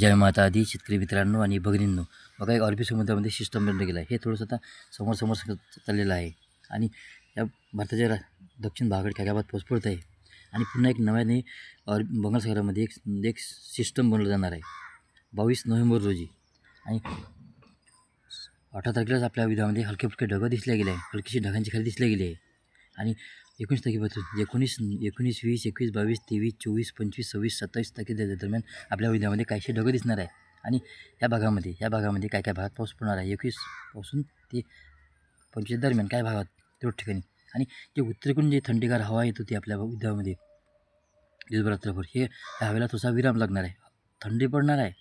जय माता आदी शेतकरी मित्रांनो आणि भगिनींनो. बघा एक अरबी समुद्रामध्ये सिस्टम बनलं गेलं आहे हे थोडंसं आता समोर समोर चाललेलं आहे. आणि या भारताच्या दक्षिण भागाकडे खैराबाद भागात पडत आहे? आणि पुन्हा एक नव्याने अर बंगालसागरामध्ये एक एक सिस्टम बनवलं जाणार आहे. बावीस नोव्हेंबर रोजी. आणि अठरा तारखेलाच आपल्या विधामध्ये हलके फुलके ढगं दिसले गेले. आहे हलकीशी ढगांची खाली दिसले गेली आहे. आणि एकोणीस तारखेपासून एकोणीस एकोणीस वीस एकवीस बावीस तेवीस चोवीस पंचवीस सव्वीस सत्तावीस तारखे दरम्यान आपल्या विधामध्ये काहीसे ढगं दिसणार आहे. आणि या भागामध्ये या भागामध्ये काय काय भागात पाऊस पडणार आहे? एकवीसपासून ते पंचवीस दरम्यान काय भागात? तेवढ्या ठिकाणी. आणि जे उत्तरेकडून जे थंडीगार हवा येत होती आपल्या उद्यामध्ये दिवसभरात्रभर हे ह्या हवेला थोडासा विराम लागणार आहे. थंडी पडणार आहे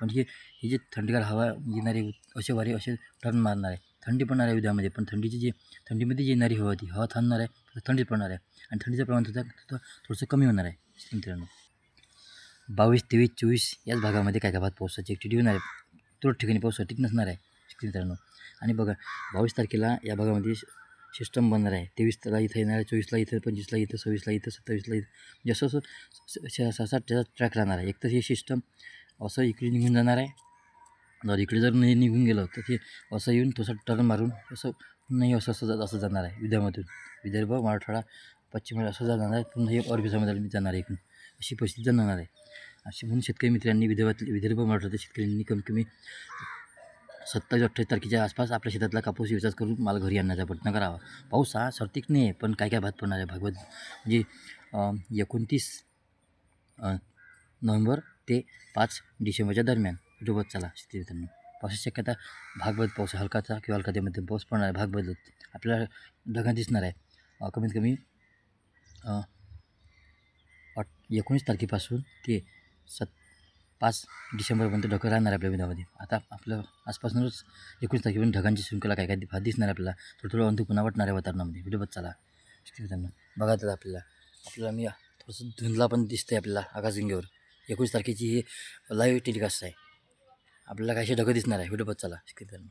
पण हे हे जे थंडगार हवा येणारे असे वारे असे टर्न मारणार आहे. थंडी पडणार आहे विधामध्ये पण थंडीची जी थंडीमध्ये जी येणारी हवा ती हवा थांबणार आहे थंडीत पडणार आहे. आणि थंडीचं प्रमाण सुद्धा थोडं थोडंसं कमी होणार आहे मित्रांनो. बावीस तेवीस चोवीस याच भागामध्ये काय काय भागात पावसाची ॲक्टिव्हिटी होणार आहे. तुरळक ठिकाणी पाऊस ठीक नसणार आहे मित्रांनो. आणि बघा बावीस तारखेला या भागामध्ये सिस्टम बनणार आहे. तेवीसला इथं येणार आहे चोवीसला इथं पंचवीसला इथं सव्वीसला इथं सत्तावीसला इथं. म्हणजे असं असं सहा सात त्याचा ट्रॅक राहणार आहे. एक तर हे सिस्टम असं इकडे निघून जाणार आहे. जर इकडे जर नाही निघून गेलं तर ते असं येऊन तसं टर्न मारून असं नाही असं असं असं जाणार आहे विदर्भातून. विदर्भ मराठवाडा पश्चिम असं जाणार आहे. पुन्हा हे अरबी समुद्राला जाणार आहे इकडून. अशी परिस्थिती जाणार आहे. अशी म्हणून शेतकरी मित्रांनी विदर्भातले विदर्भ मराठवाड्यातील शेतकऱ्यांनी कमी कमी सत्तावीस अठ्ठावीस तारखेच्या आसपास आपल्या शेतातला कापूस विचार करून माल घरी आणण्याचा प्रयत्न करावा. पाऊस हा सर्तिक नाही आहे पण काय काय भात पडणार आहे? भागवत म्हणजे एकोणतीस नोव्हेंबर ते पाच डिसेंबरच्या दरम्यान. डुबत चला शेतकरी मित्रांनो. पावसाची शक्यता भाग बदल पाऊस हलकाचा किंवा हलका ते मध्यम पाऊस पडणार आहे भाग बदलत आपल्याला ढगा दिसणार आहे. कमीत कमी अट एकोणीस तारखेपासून ते सत पाच डिसेंबरपर्यंत ढगं राहणार आहे आपल्या विधामध्ये आता आपलं आसपासूनच एकोणीस तारखेपर्यंत ढगांची शृंखला काय काय भात दिसणार आहे आपल्याला थोडं थोडं अंधुपणा वाटणार आहे वातावरणामध्ये. व्हिडिओ चला मित्रांनो. बघा तर आपल्याला आपल्याला मी थोडंसं धुंदला पण दिसतं आहे आपल्याला आकाशगंगेवर. एकोणीस तारखेची ही लाईव्ह टेलिकास्ट आहे. आपल्याला काहीशी ढगं दिसणार आहे? व्हिडिओ बघत चला. स्क्रीन